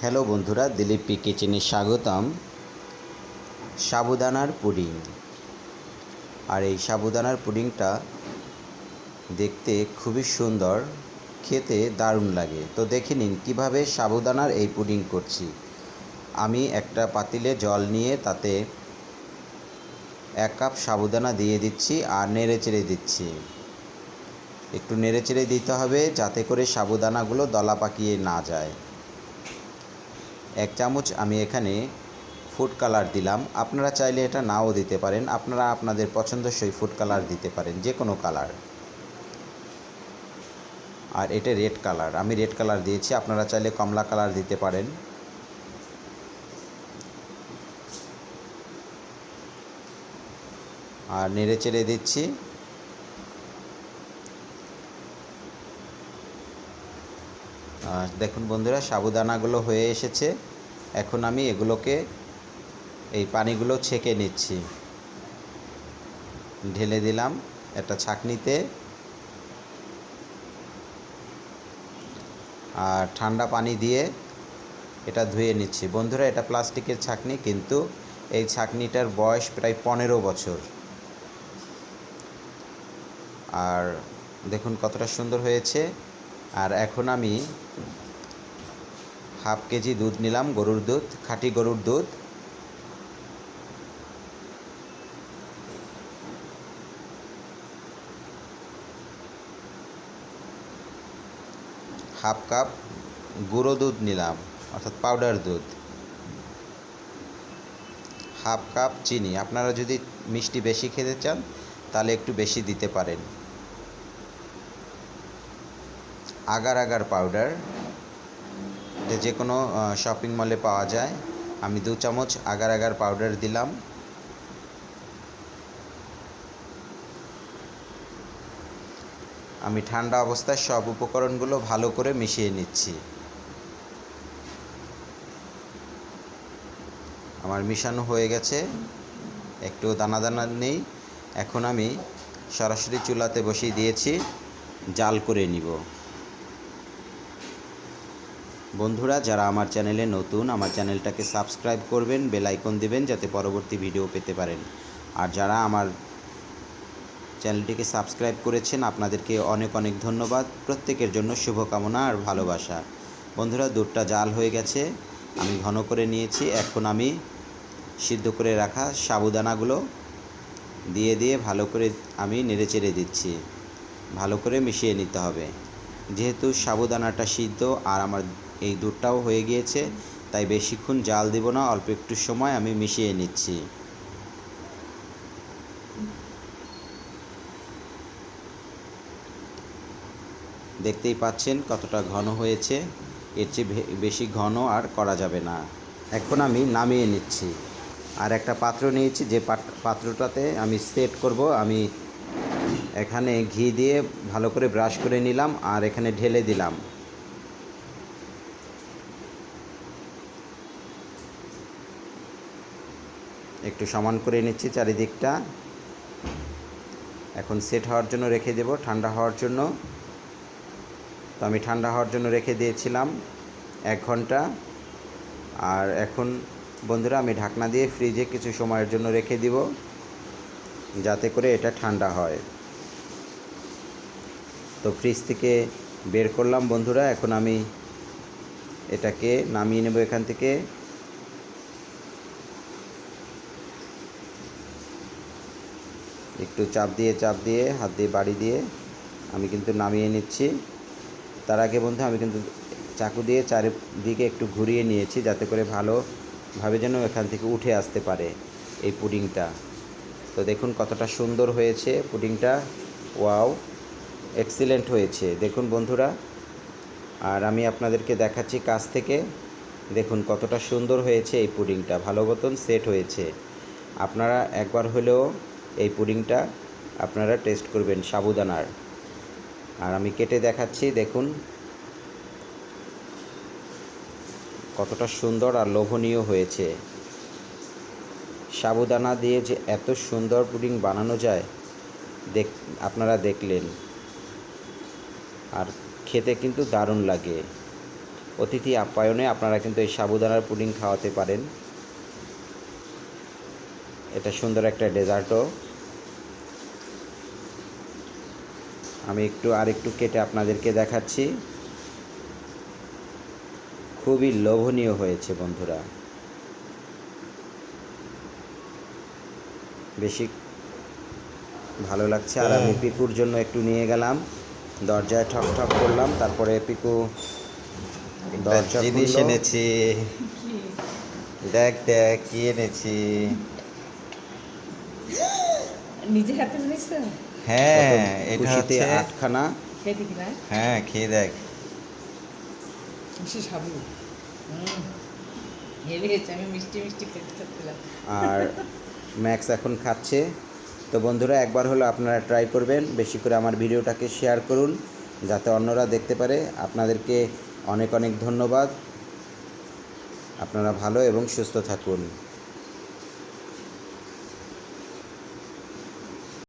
Hello বন্ধুরা, Dilip P কিচেনে স্বাগতম। সাবুদানার পুডিং। আর এই সাবুদানার পুডিংটা দেখতে খুবই সুন্দর, খেতে দারুণ লাগে। তো দেখে নিন, কীভাবে সাবুদানার এই পুডিং করছি। আমি একটা পাতিলে জল নিয়ে তাতে এক কাপ সাবুদানা দিয়ে দিচ্ছি আর নেড়ে চেড়ে দিচ্ছি। একটু নেড়ে চেড়ে দিতে হবে যাতে করে সাবুদানাগুলো দলা পাকিয়ে না যায়। এক চামচ আমি এখানে ফুড কালার দিলাম। আপনারা চাইলে এটা নাও দিতে পারেন। আপনারা আপনাদের পছন্দসই ফুড কালার দিতে পারেন, যে কোনো কালার আর এটা রেড কালার আমি রেড কালার দিয়েছি। আপনারা চাইলে কমলা কালার দিতে পারেন। আর নেড়ে চেড়ে দিচ্ছি। দেখুন বন্ধুরা, সাবুদানাগুলো হয়ে এসেছে। এখন আমি এগুলোকে এই পানিগুলো ছেঁকে নিচ্ছি। ঢেলে দিলাম একটা ছাঁকনিতে। আর ঠান্ডা পানি দিয়ে এটা ধুয়ে নিচ্ছি। বন্ধুরা, এটা প্লাস্টিকের ছাঁকনি, কিন্তু এই ছাঁকনিটার বয়স প্রায় পনেরো বছর। আর দেখুন কতটা সুন্দর হয়েছে। আর এখন আমি হাফ কেজি দুধ নিলাম, গরুর দুধ, খাঁটি গরুর দুধ। হাফ কাপ গুঁড়ো দুধ নিলাম, অর্থাৎ পাউডার দুধ। হাফ কাপ চিনি, আপনারা যদি মিষ্টি বেশি খেতে চান, তাহলে একটু বেশি দিতে পারেন। আগার আগার পাউডার যে কোনো শপিং মলে পাওয়া যায়। আমি দু চামচ আগার আগার পাউডার দিলাম। আমি ঠান্ডা অবস্থায় সব উপকরণগুলো ভালো করে মিশিয়ে নিচ্ছি। আমার মিশানো হয়ে গেছে। একটু দানা দানা নেই। এখন আমি সরাসরি চুলাতে বসিয়ে দিয়েছি। জাল করে নিব। বন্ধুরা, যারা আমার চ্যানেলে নতুন, আমার চ্যানেলটাকে সাবস্ক্রাইব করবেন, বেল আইকন দিবেন যাতে পরবর্তী ভিডিও পেতে পারেন। আর যারা আমার চ্যানেলটিকে সাবস্ক্রাইব করেছেন, আপনাদেরকে অনেক অনেক ধন্যবাদ। প্রত্যেকের জন্য শুভকামনা আর ভালোবাসা। বন্ধুরা, দুধটা জাল হয়ে গেছে। আমি ঘন করে নিয়েছি। এখন আমি সিদ্ধ করে রাখা সাবুদানাগুলো দিয়ে দিয়ে ভালো করে আমি নেড়ে চেড়ে দিচ্ছি। ভালো করে মিশিয়ে নিতে হবে। যেহেতু সাবুদানাটা সিদ্ধ আর আমার এই দুধটাও হয়ে গিয়েছে, তাই বেশিক্ষণ জাল দেব না, অল্প একটু সময় আমি মিশিয়ে নিচ্ছি। দেখতেই পাচ্ছেন কতটা ঘন হয়েছে, এর চেয়ে বেশি ঘন আর করা যাবে না। এখন আমি নামিয়ে নিচ্ছি। আর একটা পাত্র নিয়েছি, যে পাত্রটাতে আমি সেট করব, আমি এখানে ঘি দিয়ে ভালো করে ব্রাশ করে নিলাম, আর এখানে ঢেলে দিলাম। একটু সমান করে নিচ্ছি চারিদিকটা। এখন সেট হওয়ার জন্য রেখে দেব, ঠান্ডা হওয়ার জন্য। তো আমি ঠান্ডা হওয়ার জন্য রেখে দিয়েছিলাম এক ঘণ্টা। আর এখন বন্ধুরা, আমি ঢাকনা দিয়ে ফ্রিজে কিছু সময়ের জন্য রেখে দিব, যাতে করে এটা ঠান্ডা হয়। তো ফ্রিজ থেকে বের করলাম বন্ধুরা, এখন আমি এটাকে নামিয়ে নেব এখান থেকে। একটু চাপ দিয়ে চাপ দিয়ে, হাত দিয়ে, বাড়ি দিয়ে আমি কিন্তু নামিয়ে নিচ্ছি। তার আগে বন্ধু, আমি কিন্তু চাকু দিয়ে চারিদিকে একটু ঘুরিয়ে নিয়েছি যাতে করে ভালোভাবে যেন এখান থেকে উঠে আসতে পারে এই পুডিংটা। তো দেখুন কতটা সুন্দর হয়েছে পুডিংটা। ওয়াও, এক্সিলেন্ট হয়েছে। দেখুন বন্ধুরা, আর আমি আপনাদেরকে দেখাচ্ছি কাছ থেকে। দেখুন কতটা সুন্দর হয়েছে এই পুডিংটা। ভালো মতন সেট হয়েছে। আপনারা একবার হলেও এই পুডিংটা আপনারা টেস্ট করবেন সাবুদানার। আর আমি কেটে দেখাচ্ছি, দেখুন। কতটা সুন্দর আর লোভনীয় হয়েছে। সাবুদানা দিয়ে যে এত সুন্দর পুডিং বানানো যায়, দেখ, আপনারা দেখলেন। আর খেতে কিন্তু দারুণ লাগে। অতিথি আপ্যায়নে আপনারা কিন্তু এই সাবুদানার পুডিং খাওয়াতে পারেন। এটা সুন্দর একটা ডেজার্টও। আমি একটু আর একটু কেটে আপনাদেরকে দেখাচ্ছি। খুবই লোভনীয় হয়েছে বন্ধুরা। বেশি ভালো লাগছে। আর আমি পিকুর জন্য একটু নিয়ে গেলাম। দরজায় ঠক ঠক করলাম তারপরে পিকু দরজা জিনিস এনেছি। দেখ দেখ কি এনেছি? নিজে হাতে বানিয়েছো? হ্যাঁ এটা হচ্ছে আটখানা। খেয়ে দেখি? না হ্যাঁ খেয়ে দেখ। মিষ্টি সাবু হুম হেভি হয়েছে আমি মিষ্টি মিষ্টি খেতে চাচ্ছিলাম আর ম্যাক্স এখন খাচ্ছে। তো বন্ধুরা একবার হলো আপনারা ট্রাই করবেন। বেশি করে আমার ভিডিওটাকে শেয়ার করুন যাতে অন্যরা দেখতে পারে। আপনাদেরকে অনেক অনেক ধন্যবাদ। আপনারা ভালো এবং সুস্থ থাকুন।